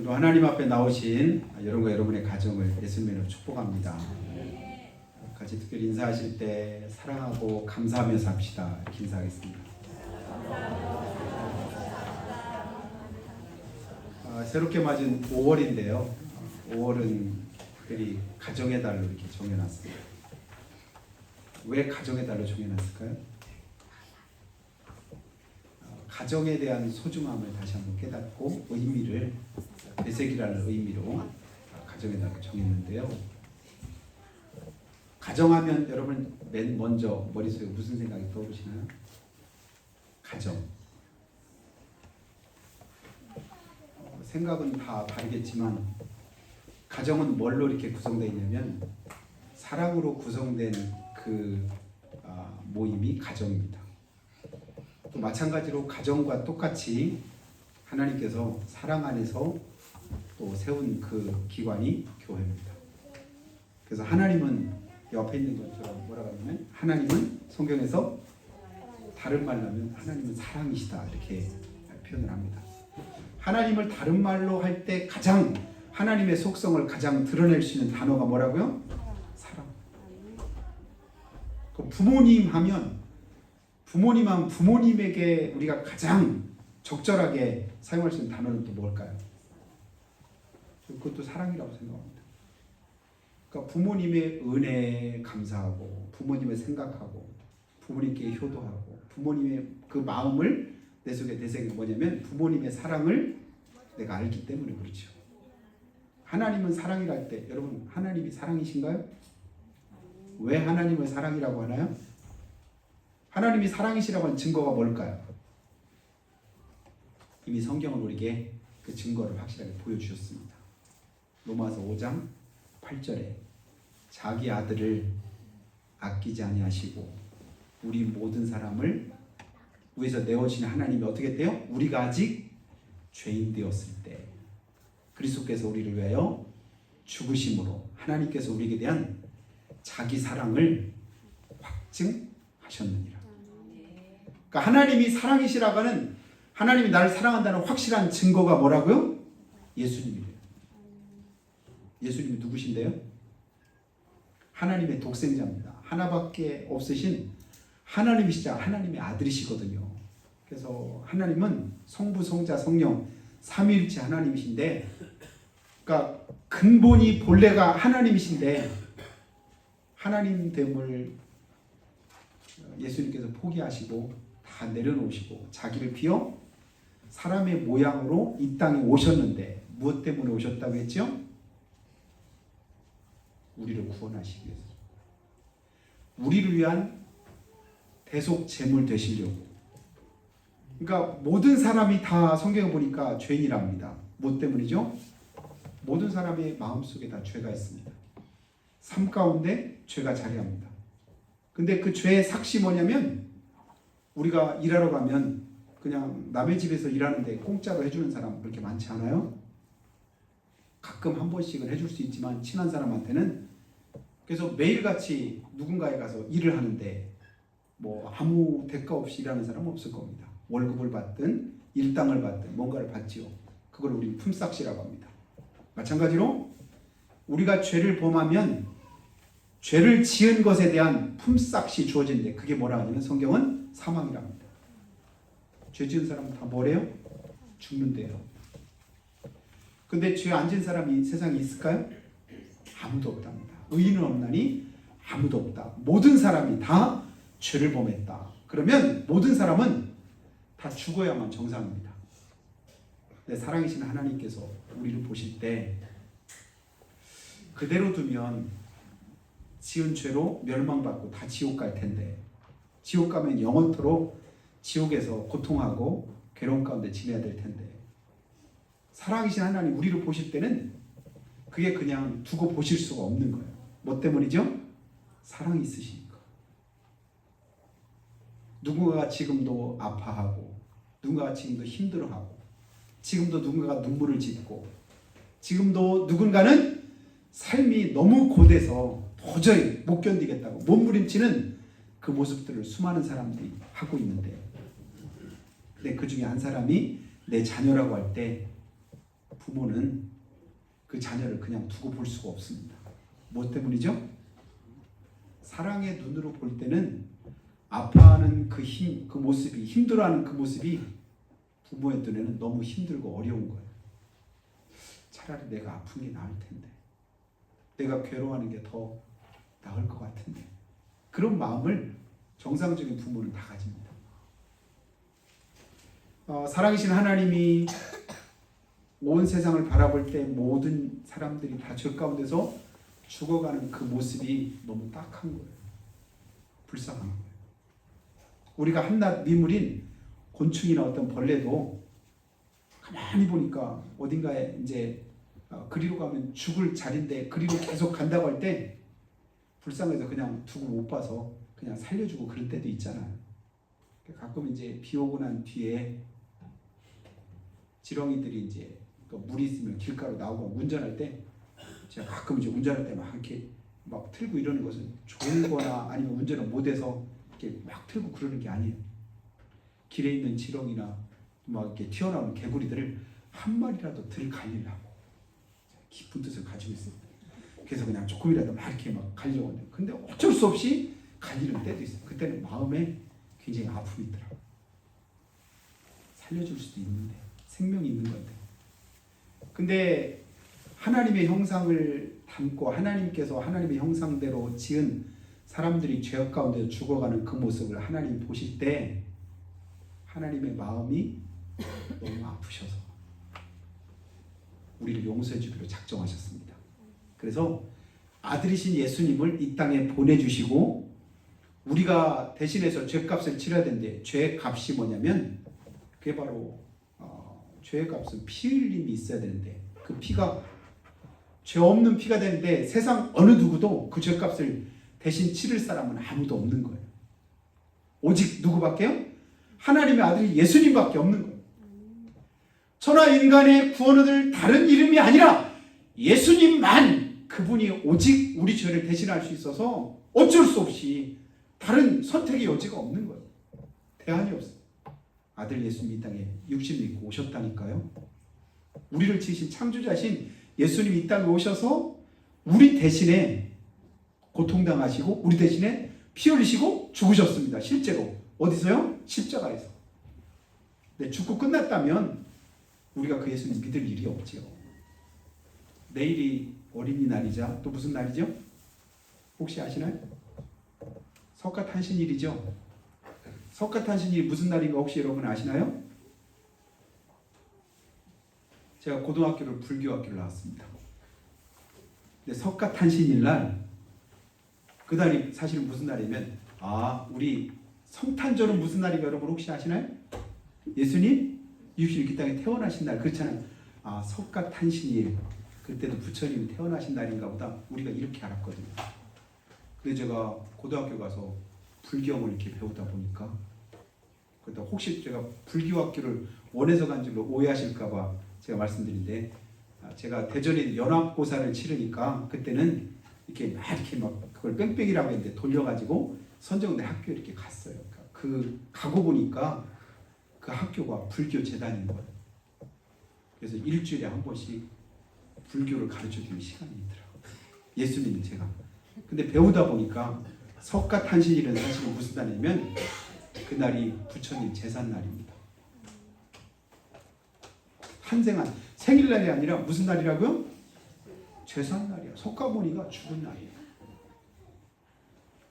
오늘도 하나님 앞에 나오신 여러분과 여러분의 가정을 예수님으로 축복합니다. 같이 특별히 인사하실 때 사랑하고 감사하면서 합시다. 인사하겠습니다. 아, 새롭게 맞은 5월인데요. 5월은 특별히 가정의 달로 이렇게 정해놨습니다. 왜 가정의 달로 정해놨을까요? 어, 가정에 대한 소중함을 다시 한번 깨닫고 의미를 되새기라는 의미로 달을 정했는데요. 가정하면 여러분 맨 먼저 머릿속에 무슨 생각이 떠오르시나요? 가정. 어, 생각은 다 다르겠지만 가정은 뭘로 이렇게 구성되어 있냐면 사랑으로 구성된 그 아, 모임이 가정입니다. 또 마찬가지로 가정과 똑같이 하나님께서 사랑 안에서 또 세운 그 기관이 교회입니다. 그래서 하나님은 옆에 있는 것처럼 뭐라고 하냐면 하나님은 성경에서 다른 말로 하면 하나님은 사랑이시다 이렇게 표현을 합니다. 하나님을 다른 말로 할 때 가장 하나님의 속성을 가장 드러낼 수 있는 단어가 뭐라고요? 사랑. 그 부모님 하면 부모님 하면 부모님에게 우리가 가장 적절하게 사용할 수 있는 단어는 또 뭘까요? 그것도 사랑이라고 생각합니다. 그러니까 부모님의 은혜에 감사하고 부모님을 생각하고 부모님께 효도하고 부모님의 그 마음을 내 속에 내생이 뭐냐면 부모님의 사랑을 내가 알기 때문에 그렇죠. 하나님은 사랑이라 할때 여러분 하나님이 사랑이신가요? 왜 하나님을 사랑이라고 하나요? 하나님이 사랑이시라고 하는 증거가 뭘까요? 이미 성경은 우리에게 그 증거를 확실하게 보여주셨습니다. 로마서 5장 8절에 자기 아들을 아끼지 아니하시고 우리 모든 사람을 위에서 내어주신 하나님이 어떻게 돼요? 우리가 아직 죄인 되었을 때 그리스도께서 우리를 위하여 죽으심으로 하나님께서 우리에게 대한 자기 사랑을 확증하셨느니라. 그러니까 하나님이 사랑이시라고 하는 하나님이 나를 사랑한다는 확실한 증거가 뭐라고요? 예수님이래요. 예수님이 누구신데요? 하나님의 독생자입니다. 하나밖에 없으신 하나님이시자 하나님의 아들이시거든요. 그래서 하나님은 성부, 성자, 성령 삼위일체 하나님이신데, 그러니까 근본이 본래가 하나님이신데 하나님 됨을 예수님께서 포기하시고 다 내려놓으시고 자기를 비어 사람의 모양으로 이 땅에 오셨는데 무엇 때문에 오셨다고 했죠? 우리를 구원하시기 위해서. 우리를 위한 대속 제물 되시려고. 그러니까 모든 사람이 다 성경에 보니까 죄인이랍니다. 무엇 때문이죠? 모든 사람의 마음속에 다 죄가 있습니다. 삶 가운데 죄가 자리합니다. 근데 그 죄의 삭시 뭐냐면 우리가 일하러 가면 그냥 남의 집에서 일하는데 공짜로 해주는 사람 그렇게 많지 않아요? 가끔 한 번씩은 해줄 수 있지만 친한 사람한테는 그래서 매일같이 누군가에 가서 일을 하는데 뭐 아무 대가 없이 일하는 사람은 없을 겁니다. 월급을 받든 일당을 받든 뭔가를 받지요. 그걸 우리 품삯이라고 합니다. 마찬가지로 우리가 죄를 범하면 죄를 지은 것에 대한 품삯이 주어진대. 그게 뭐라 하냐면 성경은 사망이라 합니다. 죄 지은 사람은 다 뭐래요? 죽는데요. 근데 죄 안 지은 사람이 세상에 있을까요? 아무도 없답니다. 의인은 없나니 아무도 없다. 모든 사람이 다 죄를 범했다. 그러면 모든 사람은 다 죽어야만 정상입니다. 근데 사랑이신 하나님께서 우리를 보실 때 그대로 두면 지은 죄로 멸망받고 다 지옥 갈 텐데 지옥 가면 영원토록 지옥에서 고통하고 괴로운 가운데 지내야 될 텐데 사랑이신 하나님 우리를 보실 때는 그게 그냥 두고 보실 수가 없는 거예요. 뭐 때문이죠? 사랑이 있으시니까. 누군가가 지금도 아파하고 누군가가 지금도 힘들어하고 지금도 누군가가 눈물을 짓고 지금도 누군가는 삶이 너무 고돼서 도저히 못 견디겠다고 몸부림치는 그 모습들을 수많은 사람들이 하고 있는데 근데 그 중에 한 사람이 내 자녀라고 할 때 부모는 그 자녀를 그냥 두고 볼 수가 없습니다. 뭐 때문이죠? 사랑의 눈으로 볼 때는 아파하는 그 힘, 그 모습이 힘들어하는 그 모습이 부모의 눈에는 너무 힘들고 어려운 거예요. 차라리 내가 아픈 게 나을 텐데, 내가 괴로워하는 게 더 나을 것 같은데 그런 마음을 정상적인 부모는 다 가집니다. 어, 살아계신 하나님이 온 세상을 바라볼 때 모든 사람들이 다 죄 가운데서 죽어가는 그 모습이 너무 딱한 거예요. 불쌍한 거예요. 우리가 한낱 미물인 곤충이나 어떤 벌레도 가만히 보니까 어딘가에 이제 어, 그리로 가면 죽을 자리인데 그리로 계속 간다고 할 때 불쌍해서 그냥 두고 못 봐서 그냥 살려주고 그럴 때도 있잖아요. 가끔 이제 비 오고 난 뒤에 지렁이들이 이제 또 물이 있으면 길가로 나오고 운전할 때 제가 가끔 이제 운전할 때 막 이렇게 막 틀고 이러는 것은 졸거나 아니면 운전을 못해서 이렇게 막 틀고 그러는 게 아니에요. 길에 있는 지렁이나 막 이렇게 튀어나오는 개구리들을 한 마리라도 들갈리려고 깊은 뜻을 가지고 있어요. 그래서 그냥 조금이라도 막 이렇게 막 가려고 하는데 근데 어쩔 수 없이 갈리는 때도 있어요. 그때는 마음에 굉장히 아픔이 있더라고요. 살려줄 수도 있는데 생명이 있는 건데 근데 하나님의 형상을 담고 하나님께서 하나님의 형상대로 지은 사람들이 죄악 가운데 죽어가는 그 모습을 하나님 보실 때 하나님의 마음이 너무 아프셔서 우리를 용서해 주기로 작정하셨습니다. 그래서 아들이신 예수님을 이 땅에 보내주시고 우리가 대신해서 죄값을 치러야 되는데 죄값이 뭐냐면 그게 바로 어, 죄값은 피 흘림이 있어야 되는데 그 피가 죄 없는 피가 되는데 세상 어느 누구도 그 죄값을 대신 치를 사람은 아무도 없는 거예요. 오직 누구밖에요? 하나님의 아들이 예수님밖에 없는 거예요. 천하 인간의 구원을 다른 이름이 아니라 예수님만 그분이 오직 우리 죄를 대신할 수 있어서 어쩔 수 없이 다른 선택의 여지가 없는 거예요. 대안이 없어요. 아들 예수님 이 땅에 육신 입고 오셨다니까요. 우리를 지으신 창조자신 예수님 이 땅에 오셔서 우리 대신에 고통당하시고 우리 대신에 피 흘리시고 죽으셨습니다. 실제로 어디서요? 십자가에서. 네, 죽고 끝났다면 우리가 그 예수님 믿을 일이 없지요. 내일이 어린이날이자 또 무슨 날이죠? 혹시 아시나요? 석가탄신일이죠. 석가탄신일이 무슨 날인가 혹시 여러분 아시나요? 제가 고등학교를 불교학교를 나왔습니다. 근데 석가탄신일 날 그 날이 사실은 무슨 날이면 아 우리 성탄절은 무슨 날인가 여러분 혹시 아시나요? 예수님 육신 이 땅에 태어나신 날 그렇잖아요. 아 석가탄신일 그때도 부처님이 태어나신 날인가 보다 우리가 이렇게 알았거든요. 근데 제가 고등학교 가서 불경을 이렇게 배우다 보니까 그때 혹시 제가 불교학교를 원해서 간 줄로 오해하실까봐 제가 말씀드린데 아, 제가 대전에 연합고사를 치르니까 그때는 이렇게 막 이렇게 막 그걸 뺑뺑이라고 했는데 돌려가지고 선정대 학교 이렇게 갔어요. 그 가고 보니까 그 학교가 불교 재단인 거예요. 그래서 일주일에 한 번씩 불교를 가르쳐 주는 시간이 있더라고요. 예수님은 제가. 근데 배우다 보니까 석가탄신일은 사실은 무슨 날이냐면 그날이 부처님 제산 날입니다. 탄생한 생일날이 아니라 무슨 날이라고요? 제산 날이야. 석가모니가 죽은 날이에요.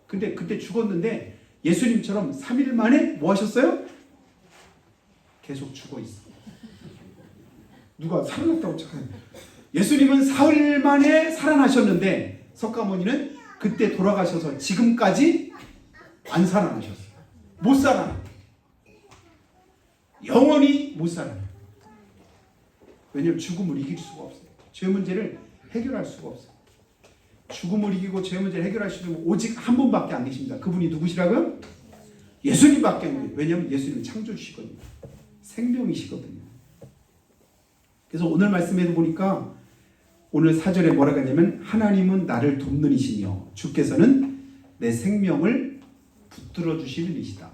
근데 그때 죽었는데 예수님처럼 3일 만에 뭐 하셨어요? 계속 죽어 있어. 누가 살아났다고 착해. 예수님은 사흘 만에 살아나셨는데 석가모니는 그때 돌아가셔서 지금까지 안 살아나셨어요. 못 살아나. 영원히 못 살아나. 왜냐면 죽음을 이길 수가 없어요. 죄 문제를 해결할 수가 없어요. 죽음을 이기고 죄 문제를 해결할 수 있는 오직 한 분밖에 안 계십니다. 그분이 누구시라고요? 예수님밖에 안 계세요. 왜냐하면 예수님은 창조주시거든요. 생명이시거든요. 그래서 오늘 말씀에 보니까 오늘 사절에 뭐라고 하냐면 하나님은 나를 돕는 이시며 주께서는 내 생명을 붙들어 주시는 이시다.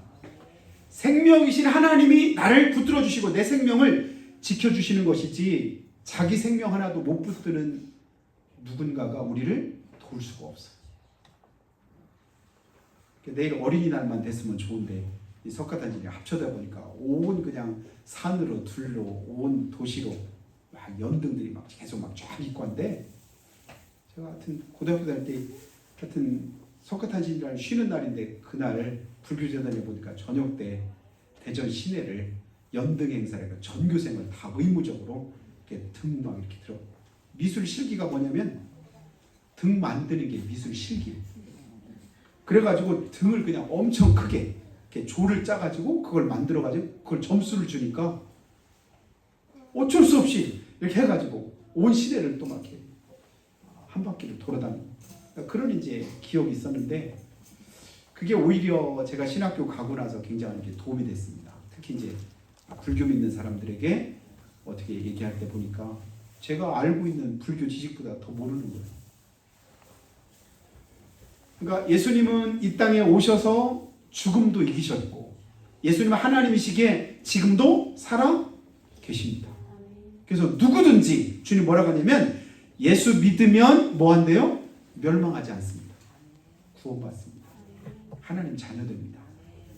생명이신 하나님이 나를 붙들어 주시고 내 생명을 지켜 주시는 것이지 자기 생명 하나도 못 붙드는 누군가가 우리를 도울 수가 없어. 내일 어린이날만 됐으면 좋은데 이 석가탄신이 합쳐다 보니까 온 그냥 산으로 둘로 온 도시로 막 연등들이 막 계속 막 쫙 있고 한데 제가 하여튼 고등학교 다닐 때 하여튼 석가탄신이라는 쉬는 날인데 그날 불교재 단에 보니까 저녁 때 대전 시내를 연등 행사를 해서 전교생을 다 의무적으로 이렇게 등막 이렇게 들어 미술 실기가 뭐냐면 등 만드는 게 미술 실기. 그래가지고 등을 그냥 엄청 크게 이렇게 조를 짜가지고 그걸 만들어가지고 그걸 점수를 주니까 어쩔 수 없이 이렇게 해가지고 온 시대를 또 막 이렇게 한 바퀴를 돌아다니고 그런 이제 기억이 있었는데 그게 오히려 제가 신학교 가고 나서 굉장히 이렇게 도움이 됐습니다. 특히 이제 불교 믿는 사람들에게 어떻게 얘기할 때 보니까 제가 알고 있는 불교 지식보다 더 모르는 거예요. 그러니까 예수님은 이 땅에 오셔서 죽음도 이기셨고 예수님은 하나님이시기에 지금도 살아 계십니다. 그래서 누구든지 주님 뭐라고 하냐면 예수 믿으면 뭐 한대요? 멸망하지 않습니다. 구원받습니다. 하나님 자녀됩니다.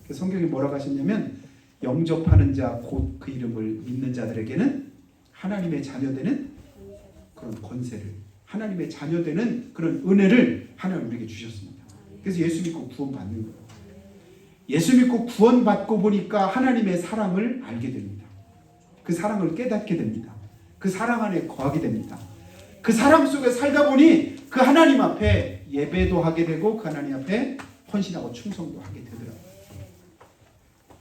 그래서 성경이 뭐라고 하셨냐면 영접하는 자 곧 그 이름을 믿는 자들에게는 하나님의 자녀되는 그런 권세를 하나님의 자녀되는 그런 은혜를 하나님 우리에게 주셨습니다. 그래서 예수 믿고 구원받는 거예요. 예수 믿고 구원받고 보니까 하나님의 사랑을 알게 됩니다. 그 사랑을 깨닫게 됩니다. 그 사랑 안에 거하게 됩니다. 그 사랑 속에 살다 보니 그 하나님 앞에 예배도 하게 되고 그 하나님 앞에 헌신하고 충성도 하게 되더라고요.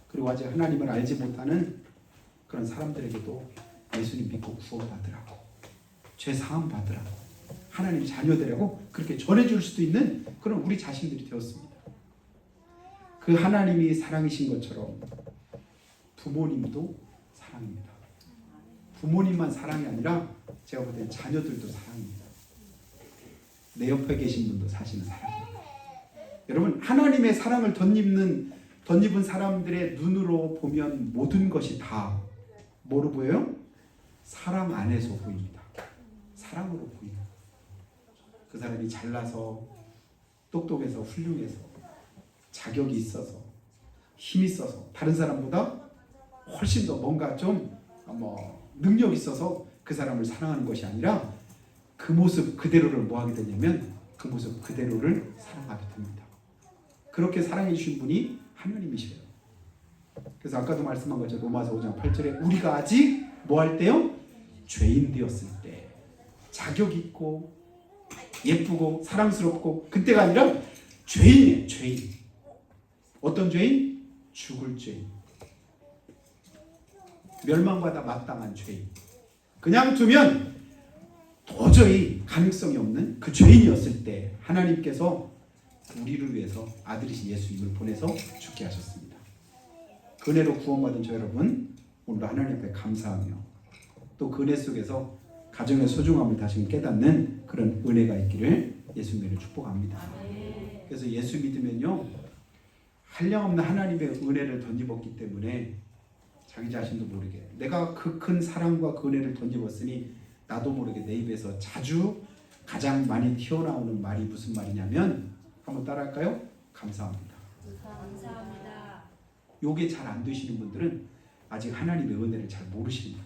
그리고 아직 하나님을 알지 못하는 그런 사람들에게도 예수님 믿고 구원받으라고 죄 사함 받으라고 하나님 자녀 되라고 그렇게 전해줄 수도 있는 그런 우리 자신들이 되었습니다. 그 하나님이 사랑이신 것처럼 부모님도 사랑입니다. 부모님만 사랑이 아니라 제가 볼 때는 자녀들도 사랑입니다. 내 옆에 계신 분도 사실은 사랑입니다. 여러분 하나님의 사랑을 덧입는 덧입은 사람들의 눈으로 보면 모든 것이 다 뭐로 보여요? 사랑 안에서 보입니다. 사랑으로 보입니다. 그 사람이 잘나서 똑똑해서 훌륭해서 자격이 있어서 힘이 있어서 다른 사람보다 훨씬 더 뭔가 좀뭐 능력 있어서 그 사람을 사랑하는 것이 아니라 그 모습 그대로를 뭐 하게 되냐면 그 모습 그대로를 사랑하게 됩니다. 그렇게 사랑해 주신 분이 하나님이셔요. 그래서 아까도 말씀한 것처럼 로마서 5장 8절에 우리가 아직 뭐 할 때요? 죄인 되었을 때 자격 있고 예쁘고 사랑스럽고 그때가 아니라 죄인이에요. 죄인. 어떤 죄인? 죽을 죄인. 멸망받아 마땅한 죄인. 그냥 두면 도저히 가능성이 없는 그 죄인이었을 때 하나님께서 우리를 위해서 아들이신 예수님을 보내서 죽게 하셨습니다. 그 은혜로 구원받은 저 여러분 오늘 하나님 앞에 감사하며 또그 은혜 속에서 가정의 소중함을 다시 깨닫는 그런 은혜가 있기를 예수님을 축복합니다. 그래서 예수 믿으면요 한량없는 하나님의 은혜를 던집었기 때문에 자기 자신도 모르게 내가 그 큰 사랑과 그 은혜를 던집었으니 나도 모르게 내 입에서 자주 가장 많이 튀어나오는 말이 무슨 말이냐면 한번 따라할까요? 감사합니다. 감사합니다. 요게 잘 안 되시는 분들은 아직 하나님의 은혜를 잘 모르십니다.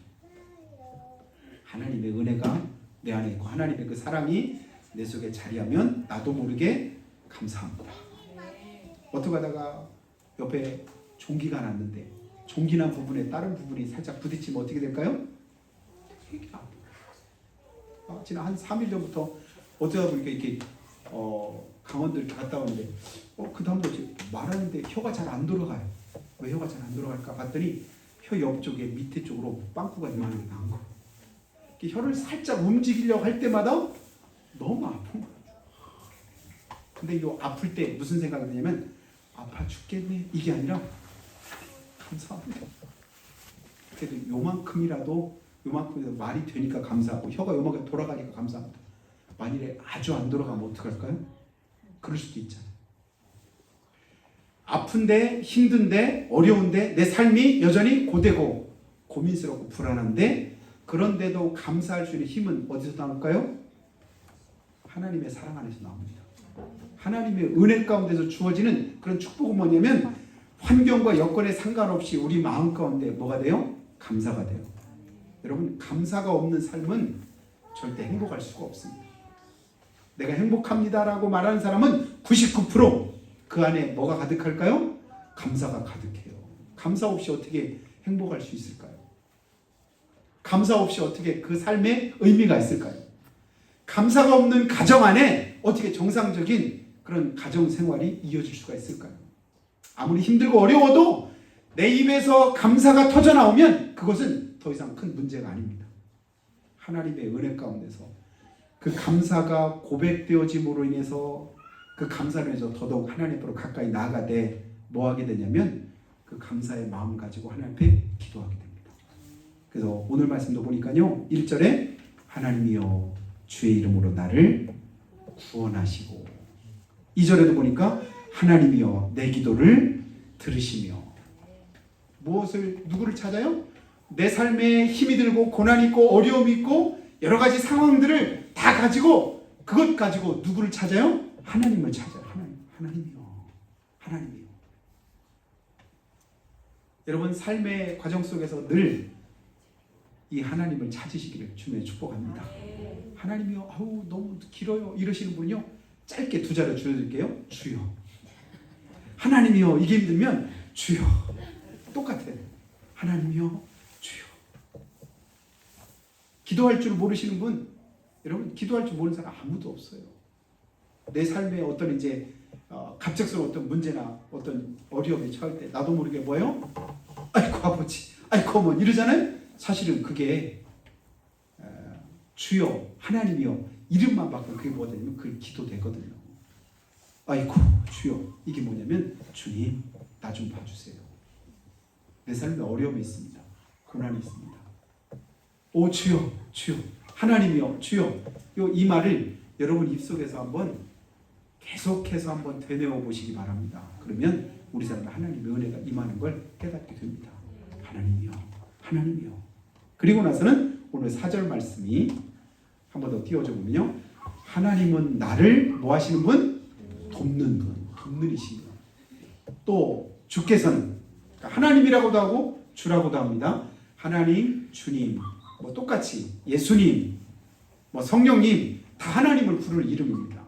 하나님의 은혜가 내 안에 있고 하나님의 그 사랑이 내 속에 자리하면 나도 모르게 감사합니다. 어떻게 하다가 옆에 종기가 났는데 종기 난 부분에 다른 부분이 살짝 부딪히면 어떻게 될까요? 되게. 아, 지난 한 3일 전부터 어쩌다 보니까 이렇게 어, 강원도 이렇게 갔다 오는데 어, 그 다음부터 지금 말하는데 혀가 잘 안 돌아가요. 왜 혀가 잘 안 돌아갈까 봤더니 혀 옆쪽에 밑에 쪽으로 빵꾸가 이만하게 난 거. 이렇게 혀를 살짝 움직이려고 할 때마다 너무 아픈 거예요. 근데 이 아플 때 무슨 생각이 드냐면 아파 죽겠네 이게 아니라 감사합니다. 그래도 요만큼이라도 요만큼이라도 말이 되니까 감사하고 혀가 요만큼 돌아가니까 감사합니다. 만일에 아주 안 돌아가면 어떡할까요? 그럴 수도 있잖아요. 아픈데 힘든데 어려운데 내 삶이 여전히 고되고 고민스럽고 불안한데 그런데도 감사할 수 있는 힘은 어디서 나올까요? 하나님의 사랑 안에서 나옵니다. 하나님의 은혜 가운데서 주어지는 그런 축복은 뭐냐면 환경과 여건에 상관없이 우리 마음 가운데 뭐가 돼요? 감사가 돼요. 여러분 감사가 없는 삶은 절대 행복할 수가 없습니다. 내가 행복합니다라고 말하는 사람은 99%그 안에 뭐가 가득할까요? 감사가 가득해요. 감사 없이 어떻게 행복할 수 있을까요? 감사 없이 어떻게 그 삶에 의미가 있을까요? 감사가 없는 가정 안에 어떻게 정상적인 그런 가정 생활이 이어질 수가 있을까요? 아무리 힘들고 어려워도 내 입에서 감사가 터져 나오면 그것은 더 이상 큰 문제가 아닙니다. 하나님의 은혜 가운데서 그 감사가 고백되어짐으로 인해서 그 감사로 인해서 더더욱 하나님 앞으로 가까이 나아가되 뭐 하게 되냐면 그 감사의 마음 가지고 하나님 앞에 기도하게 됩니다. 그래서 오늘 말씀도 보니까요. 1절에 하나님이여 주의 이름으로 나를 구원하시고 2절에도 보니까 하나님이여 내 기도를 들으시며 무엇을 누구를 찾아요? 내 삶에 힘이 들고 고난 있고 어려움 있고 여러 가지 상황들을 다 가지고 그것 가지고 누구를 찾아요? 하나님을 찾아요. 하나님, 하나님이요, 하나님이요. 여러분 삶의 과정 속에서 늘 이 하나님을 찾으시기를 주님의 축복합니다. 하나님이요, 아우 너무 길어요 이러시는 분요 짧게 두 자로 줄여드릴게요. 주여. 하나님이요 이게 힘들면 주여. 똑같아요. 하나님이요 주여. 기도할 줄 모르시는 분, 여러분 기도할 줄 모르는 사람 아무도 없어요. 내 삶에 어떤 이제 어, 갑작스러운 어떤 문제나 어떤 어려움에 처할 때 나도 모르게 뭐요? 아이고 아버지, 아이고 어머 이러잖아요. 사실은 그게 어, 주여 하나님이여 이름만 바꾸면 그게 뭐냐면 그 기도되거든요. 아이고 주여 이게 뭐냐면 주님 나 좀 봐주세요. 내 삶에 어려움이 있습니다. 고난이 있습니다. 오 주여 주여 하나님이여 주여 요이 말을 여러분 입속에서 한번 계속해서 한번 되뇌어 보시기 바랍니다. 그러면 우리 삶에 하나님의 은혜가 임하는 걸 깨닫게 됩니다. 하나님이여 하나님이여 그리고 나서는 오늘 4절 말씀이 한 번 더 띄워줘 보면요. 하나님은 나를 뭐 하시는 분? 돕는 분, 돕는 분. 또 주께서는 그러니까 하나님이라고도 하고 주라고도 합니다. 하나님, 주님, 뭐 똑같이 예수님, 뭐 성령님 다 하나님을 부를 이름입니다.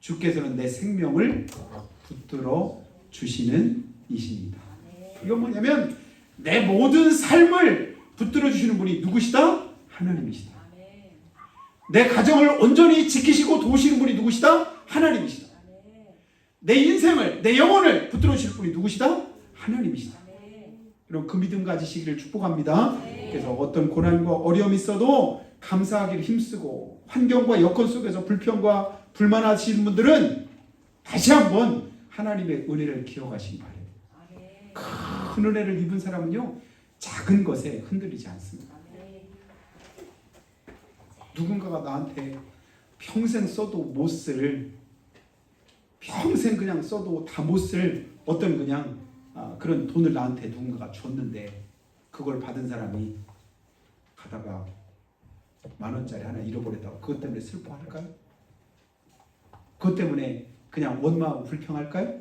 주께서는 내 생명을 붙들어 주시는 이십니다. 이건 뭐냐면 내 모든 삶을 붙들어 주시는 분이 누구시다? 하나님이시다. 내 가정을 온전히 지키시고 도우시는 분이 누구시다? 하나님이시다. 내 인생을, 내 영혼을 붙들어 주실 분이 누구시다? 하나님이시다. 여러분 그 믿음 가지시기를 축복합니다. 그래서 어떤 고난과 어려움이 있어도 감사하기를 힘쓰고 환경과 여건 속에서 불평과 불만하시는 분들은 다시 한번 하나님의 은혜를 기억하시기 바랍니다. 큰 은혜를 입은 사람은요 작은 것에 흔들리지 않습니다. 누군가가 나한테 평생 써도 못 쓸, 평생 그냥 써도 다 못 쓸 어떤 그냥 아, 그런 돈을 나한테 누군가가 줬는데 그걸 받은 사람이 가다가 만 원짜리 하나 잃어버렸다고 그것 때문에 슬퍼할까요? 그것 때문에 그냥 원망하고 불평할까요?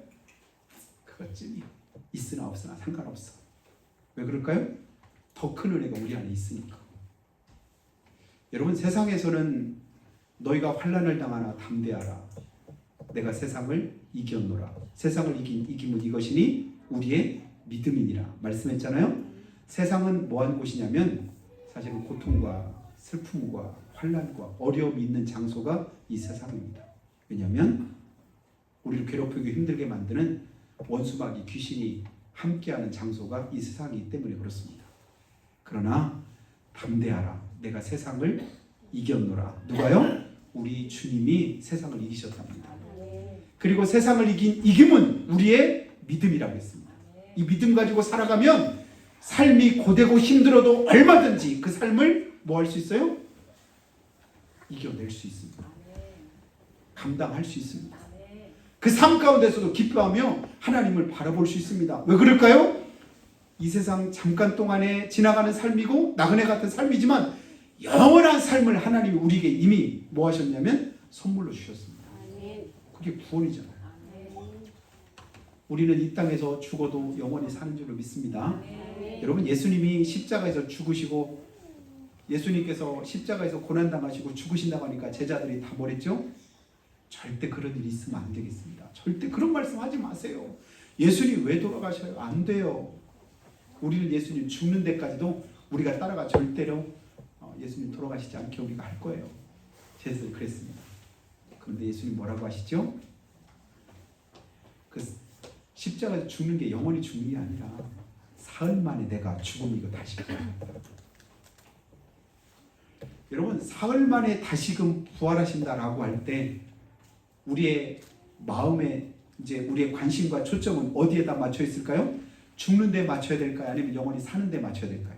그것쯤이 있으나 없으나 상관없어. 왜 그럴까요? 더 큰 은혜가 우리 안에 있으니까. 여러분 세상에서는 너희가 환란을 당하나 담대하라. 내가 세상을 이겼노라. 세상을 이긴 이김은 이것이니 우리의 믿음이니라 말씀했잖아요. 세상은 뭐한 곳이냐면 사실은 고통과 슬픔과 환란과 어려움이 있는 장소가 이 세상입니다. 왜냐하면 우리를 괴롭히고 힘들게 만드는 원수마귀 귀신이 함께하는 장소가 이 세상이기 때문에 그렇습니다. 그러나 담대하라. 내가 세상을 이겼노라. 누가요? 우리 주님이 세상을 이기셨답니다. 그리고 세상을 이긴 이김은 우리의 믿음이라고 했습니다. 이 믿음 가지고 살아가면 삶이 고되고 힘들어도 얼마든지 그 삶을 뭐 할 수 있어요? 이겨낼 수 있습니다. 감당할 수 있습니다. 그 삶 가운데서도 기뻐하며 하나님을 바라볼 수 있습니다. 왜 그럴까요? 이 세상 잠깐 동안에 지나가는 삶이고 나그네 같은 삶이지만 영원한 삶을 하나님이 우리에게 이미 뭐 하셨냐면 선물로 주셨습니다. 그게 구원이잖아요. 우리는 이 땅에서 죽어도 영원히 사는 줄로 믿습니다. 여러분 예수님이 십자가에서 죽으시고 예수님께서 십자가에서 고난 당하시고 죽으신다고 하니까 제자들이 다 뭐랬죠? 절대 그런 일이 있으면 안 되겠습니다. 절대 그런 말씀 하지 마세요. 예수님 왜 돌아가셔요? 안 돼요. 우리는 예수님 죽는 데까지도 우리가 따라가 절대로 어, 예수님 돌아가시지 않게 우리가 할 거예요. 제자들 그랬습니다. 그런데 예수님 뭐라고 하시죠? 그 십자가에서 죽는 게 영원히 죽는 게 아니라 사흘 만에 내가 죽음이고 다시 부활한다. 여러분 사흘 만에 다시금 부활하신다라고 할 때 우리의 마음에 이제 우리의 관심과 초점은 어디에다 맞춰 있을까요? 죽는 데 맞춰야 될까요? 아니면 영원히 사는 데 맞춰야 될까요?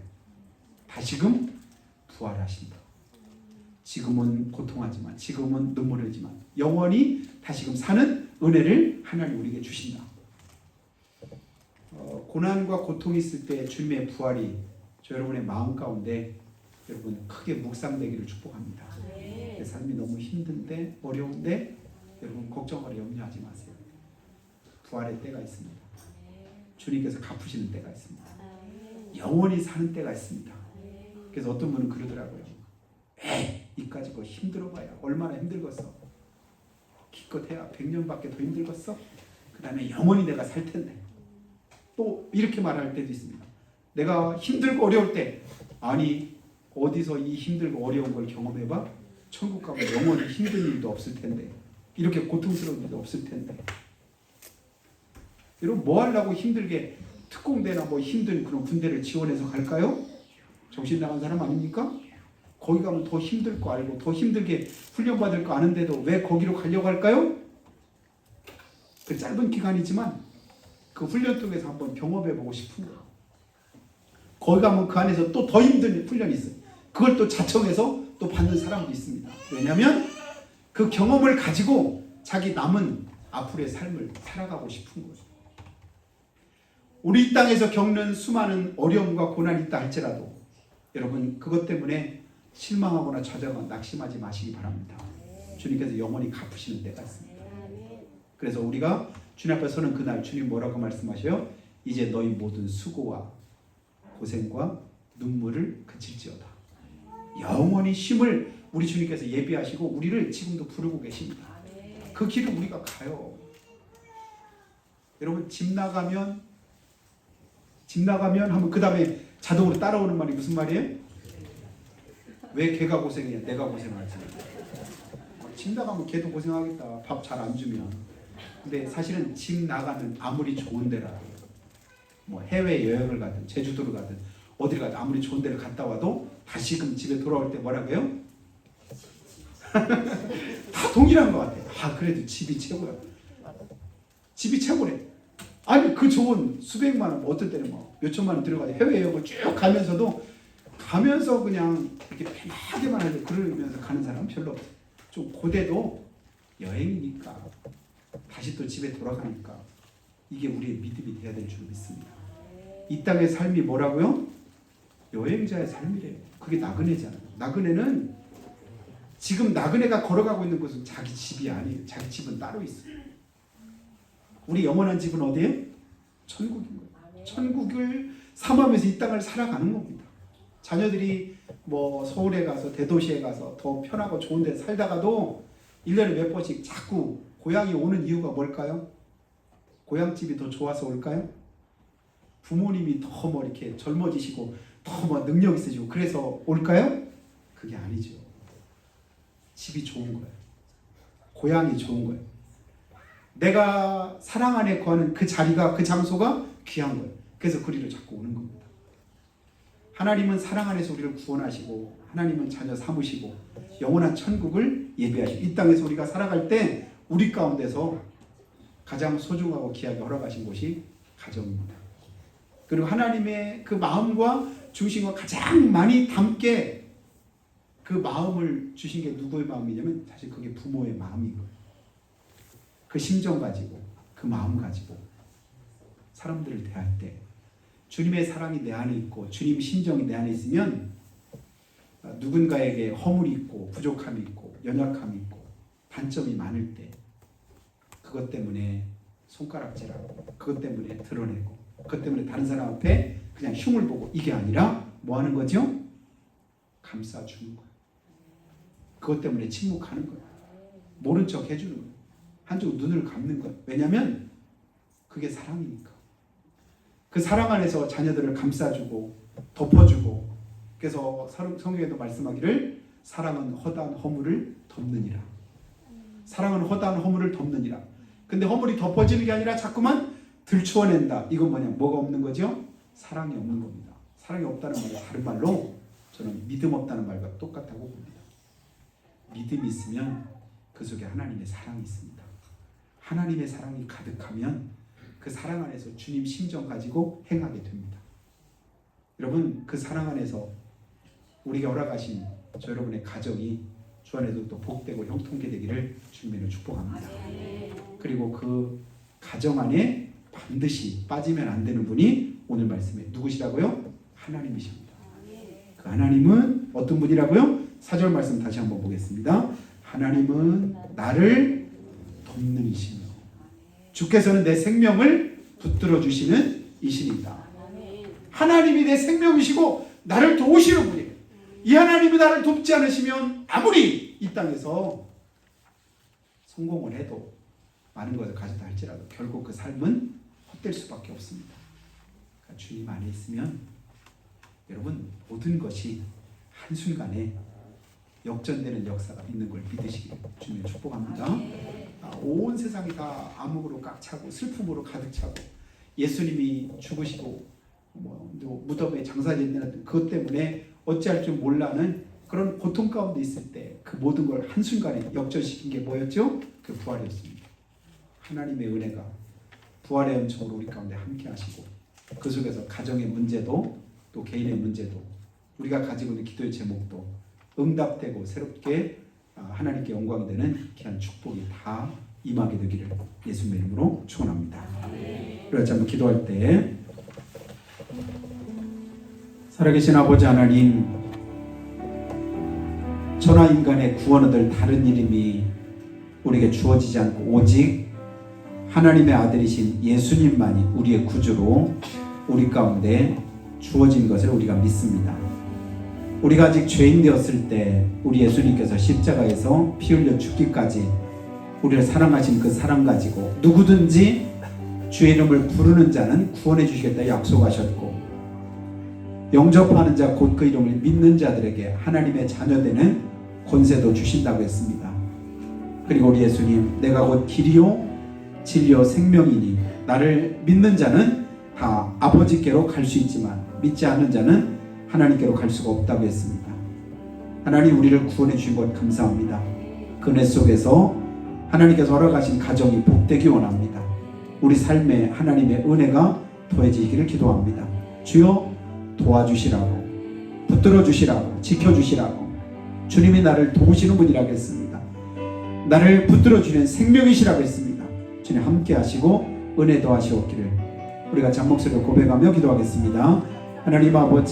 다시금 부활하신다. 지금은 고통하지만 지금은 눈물 흘지만 영원히 다시금 사는 은혜를 하나님 우리에게 주신다. 어, 고난과 고통이 있을 때 주님의 부활이 저 여러분의 마음 가운데 여러분 크게 묵상되기를 축복합니다. 내 삶이 너무 힘든데 어려운데 여러분 걱정하려 염려하지 마세요. 부활의 때가 있습니다. 주님께서 갚으시는 때가 있습니다. 영원히 사는 때가 있습니다. 그래서 어떤 분은 그러더라고요. 에이 이까지 거 힘들어봐야 얼마나 힘들겠어. 기껏 해야 100년밖에 더 힘들겠어. 그 다음에 영원히 내가 살 텐데. 또 이렇게 말할 때도 있습니다. 내가 힘들고 어려울 때 아니 어디서 이 힘들고 어려운 걸 경험해봐? 천국 가면 영원히 힘든 일도 없을 텐데 이렇게 고통스러운 일도 없을 텐데 여러분 뭐 하려고 힘들게 특공대나 뭐 힘든 그런 군대를 지원해서 갈까요? 정신 나간 사람 아닙니까? 거기 가면 더 힘들 거 알고 더 힘들게 훈련받을 거 아는데도 왜 거기로 가려고 할까요? 그 짧은 기간이지만 그 훈련 통해서 한번 경험해 보고 싶은 거예요. 거기 가면 그 안에서 또 더 힘든 훈련이 있어요. 그걸 또 자청해서 또 받는 사람도 있습니다. 왜냐하면 그 경험을 가지고 자기 남은 앞으로의 삶을 살아가고 싶은 거예요. 우리 이 땅에서 겪는 수많은 어려움과 고난이 있다 할지라도 여러분 그것 때문에 실망하거나 좌절하거나 낙심하지 마시기 바랍니다. 주님께서 영원히 갚으시는 때가 있습니다. 그래서 우리가 주님 앞에 서는 그날 주님 뭐라고 말씀하셔요? 이제 너희 모든 수고와 고생과 눈물을 그칠지어다. 영원히 쉼을 우리 주님께서 예비하시고 우리를 지금도 부르고 계십니다. 그 길을 우리가 가요. 여러분 집 나가면 집 나가면 하면 그 다음에 자동으로 따라오는 말이 무슨 말이에요? 왜 걔가 고생해? 내가 고생하지. 집 나가면 걔도 고생하겠다. 밥 잘 안 주면. 근데 사실은 집 나가면 아무리 좋은 데라도 뭐 해외 여행을 가든 제주도를 가든 어딜 가든 아무리 좋은 데를 갔다 와도 다시금 집에 돌아올 때 뭐라고요? 다 동일한 것 같아요. 아 그래도 집이 최고야. 집이 최고래. 아니 그 좋은 수백만 원 어떤 때는 뭐 몇천만 원 들어가서 해외 여행을 쭉 가면서도 가면서 그냥 이렇게 편하게만 하죠. 그러면서 가는 사람 별로 없어. 좀 고대도 여행이니까 다시 또 집에 돌아가니까 이게 우리의 믿음이 돼야 될 줄 믿습니다. 이 땅의 삶이 뭐라고요? 여행자의 삶이래요. 그게 나그네잖아요. 나그네는 지금 나그네가 걸어가고 있는 곳은 자기 집이 아니에요. 자기 집은 따로 있어요. 우리 영원한 집은 어디예요? 천국인 거예요. 천국을 삼하면서 이 땅을 살아가는 겁니다. 자녀들이 뭐 서울에 가서 대도시에 가서 더 편하고 좋은 데 살다가도 1년에 몇 번씩 자꾸 고향이 오는 이유가 뭘까요? 고향집이 더 좋아서 올까요? 부모님이 더 뭐 이렇게 젊어지시고 더 뭐 능력 있으시고 그래서 올까요? 그게 아니죠. 집이 좋은 거예요. 고향이 좋은 거예요. 내가 사랑 안에 거하는 그 자리가 그 장소가 귀한 거예요. 그래서 그리로 자꾸 오는 겁니다. 하나님은 사랑 안에서 우리를 구원하시고 하나님은 자녀 삼으시고 영원한 천국을 예비하시고 이 땅에서 우리가 살아갈 때 우리 가운데서 가장 소중하고 귀하게 허락하신 곳이 가정입니다. 그리고 하나님의 그 마음과 중심과 가장 많이 담게 그 마음을 주신 게 누구의 마음이냐면 사실 그게 부모의 마음인 거예요. 그 심정 가지고 그 마음 가지고 사람들을 대할 때 주님의 사랑이 내 안에 있고 주님 심정이 내 안에 있으면 어, 누군가에게 허물이 있고 부족함이 있고 연약함이 있고 단점이 많을 때 그것 때문에 손가락질하고 그것 때문에 드러내고 그것 때문에 다른 사람 앞에 그냥 흉을 보고 이게 아니라 뭐 하는 거죠? 감싸주는 거예요. 그것 때문에 침묵하는 거예요. 모른 척 해주는 거예요. 한쪽 눈을 감는 거예요. 왜냐하면 그게 사랑이니까. 그 사랑 안에서 자녀들을 감싸주고 덮어주고 그래서 성- 성경에도 말씀하기를 사랑은 허다한 허물을 덮느니라. 사랑은 허다한 허물을 덮느니라. 근데 허물이 덮어지는 게 아니라 자꾸만 들추어낸다. 이건 뭐냐? 뭐가 없는 거죠? 사랑이 없는 겁니다. 사랑이 없다는 말은 다른 말로 저는 믿음 없다는 말과 똑같다고 봅니다. 믿음이 있으면 그 속에 하나님의 사랑이 있습니다. 하나님의 사랑이 가득하면 그 사랑 안에서 주님 심정 가지고 행하게 됩니다. 여러분 그 사랑 안에서 우리가 허락하신 저 여러분의 가정이 주 안에도 또 복되고 형통케 되기를 주님으로 축복합니다. 그리고 그 가정 안에 반드시 빠지면 안 되는 분이 오늘 말씀에 누구시라고요? 하나님이십니다. 그 하나님은 어떤 분이라고요? 사절 말씀 다시 한번 보겠습니다. 하나님은 나를 돕는 이시며 주께서는 내 생명을 붙들어 주시는 이신이다. 하나님이 내 생명이시고 나를 도우시는 분이에요. 이 하나님이 나를 돕지 않으시면 아무리 이 땅에서 성공을 해도 많은 것을 가졌다 할지라도 결국 그 삶은 헛될 수밖에 없습니다. 그러니까 주님 안에 있으면 여러분 모든 것이 한순간에 역전되는 역사가 있는 걸 믿으시길 주님 축복합니다. 아, 온 세상이 다 암흑으로 꽉 차고 슬픔으로 가득 차고 예수님이 죽으시고 뭐또 무덤에 장사 짓는 그것 때문에 어찌할 줄 몰라는 그런 고통 가운데 있을 때 그 모든 걸 한순간에 역전시킨 게 뭐였죠? 그 부활이었습니다. 하나님의 은혜가 부활의 은총으로 우리 가운데 함께 하시고 그 속에서 가정의 문제도 또 개인의 문제도 우리가 가지고 있는 기도의 제목도 응답되고 새롭게 아, 하나님께 영광이 되는 귀한 축복이 다 임하게 되기를 예수님의 이름으로 축원합니다. 그래서 한번 기도할 때 살아계신 아버지 하나님 천하 인간의 구원 얻을 다른 이름이 우리에게 주어지지 않고 오직 하나님의 아들이신 예수님만이 우리의 구주로 우리 가운데 주어진 것을 우리가 믿습니다. 우리가 아직 죄인 되었을 때 우리 예수님께서 십자가에서 피 흘려 죽기까지 우리를 사랑하신 그 사랑 가지고 누구든지 주의 이름을 부르는 자는 구원해 주시겠다 약속하셨고 영접하는 자 곧 그 이름을 믿는 자들에게 하나님의 자녀되는 권세도 주신다고 했습니다. 그리고 우리 예수님 내가 곧 길이요 진리요 생명이니 나를 믿는 자는 다 아버지께로 갈 수 있지만 믿지 않는 자는 하나님께로 갈 수가 없다고 했습니다. 하나님 우리를 구원해 주신 것 감사합니다. 그 은혜 속에서 하나님께서 허락하신 가정이 복되기 원합니다. 우리 삶에 하나님의 은혜가 더해지기를 기도합니다. 주여 도와주시라고 붙들어 주시라고 지켜 주시라고 주님이 나를 도우시는 분이라고 했습니다. 나를 붙들어 주는 생명이시라고 했습니다. 주님 함께 하시고 은혜 더하시옵기를 우리가 잠목소리로 고백하며 기도하겠습니다. 하나님 아버지